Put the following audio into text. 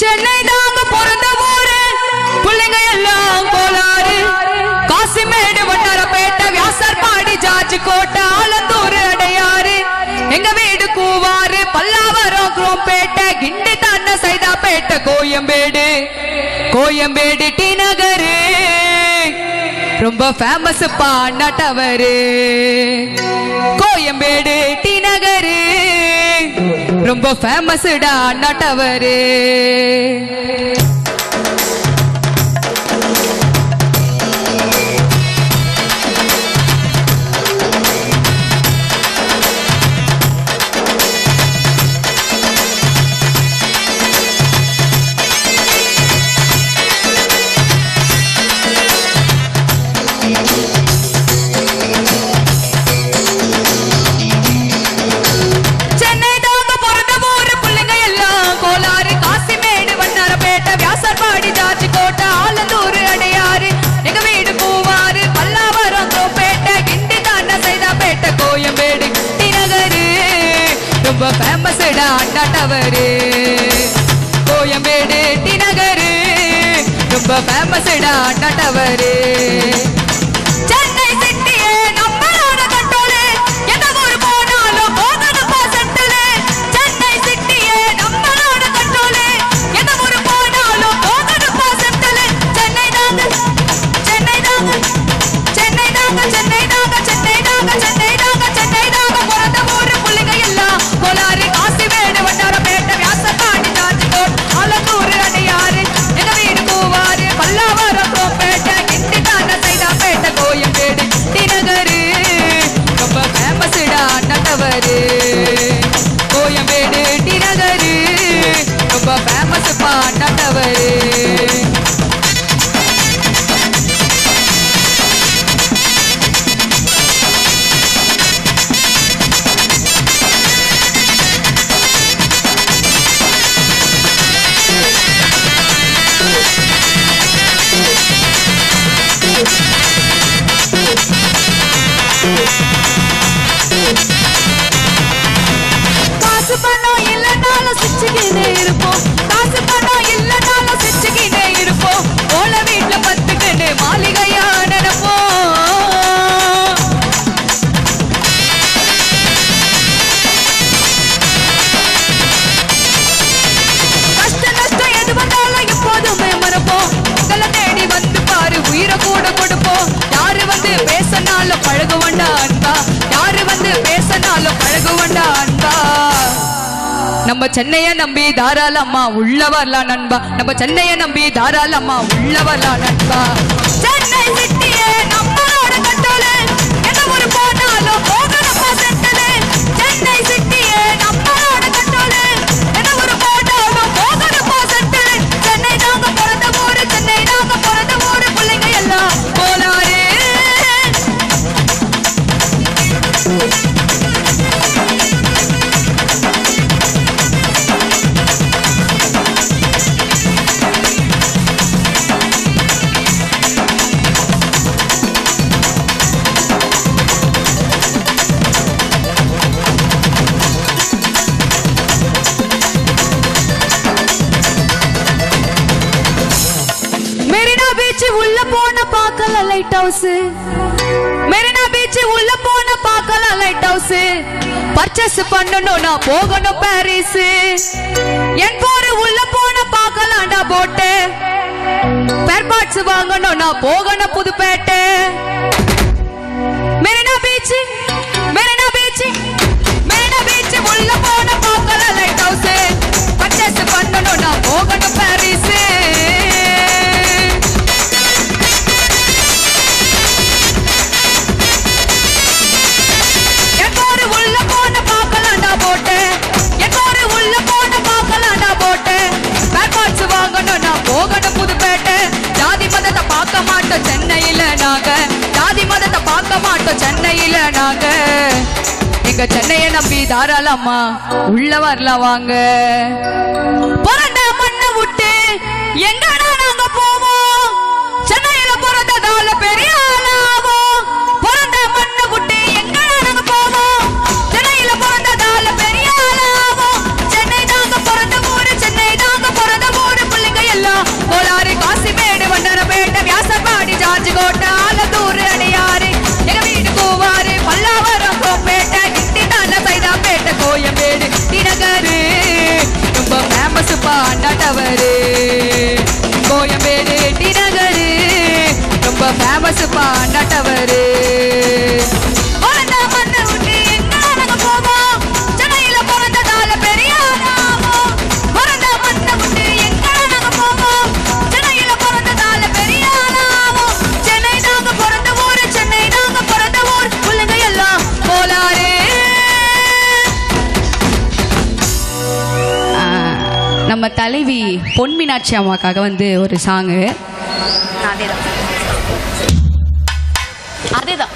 சென்னை தாங்க பிறந்த ஊரு. பிள்ளைங்க எல்லாம் கோளாறு. காசிமேடு வட்டாரப்பேட்டை வியாசர்பாடி ஜார்ஜ் கோட்டை ஆலந்தூர் அடையாறு. எங்க வீடு கூவாறு பல்லாவரம் குரோம்பேட்டை கிண்டி தாண்ட சைதாப்பேட்டை கோயம்பேடு. கோயம்பேடு டி நகரு. ரொம்ப ஃபேமஸ் பாண்டா டவரு கோயம்பேடு டி நகரு. ரொம்ப ஃபேமஸ்டா நட்டவரு. தவறு கோயம்பேடு டி நகரு. ரொம்ப ஃபேமஸ்டா நட்டவரு வச்சுக்கிட்டே இருப்போம். நம்ம சென்னைய நம்பி தாராளம்மா உள்ள வரலாம் நண்பா. நம்ம சென்னைய நம்பி தாராளம்மா உள்ள வரலாம் நண்பா. Chennai light house Marina beach உள்ள போன பார்க்கலாம் லைட் ஹவுஸ் பர்ச்சேஸ் பண்ணணும் நான் போகணும் பாரிஸ் என் போரு உள்ள போன பார்க்கலாம்டா போட்டு. பேர் பார்ட்ஸ் வாங்கணும் நான் போகணும் புதுப்பேட்டை. மெரினா பீச் மாட்டோம் சென்னையில நாங்க. ஜாதி மதத்தை பார்க்க மாட்டோம் சென்னையில நாங்க. எங்க சென்னையை நம்பி தாராளமா உள்ள வரலாம் வாங்க. போராட்ட ஃபேமஸ்ப்பா நட்டவரு நம்ம தலைவி பொன் மீனாட்சி அம்மாக்காக வந்து ஒரு சாங்கு. அதே அதேதான்.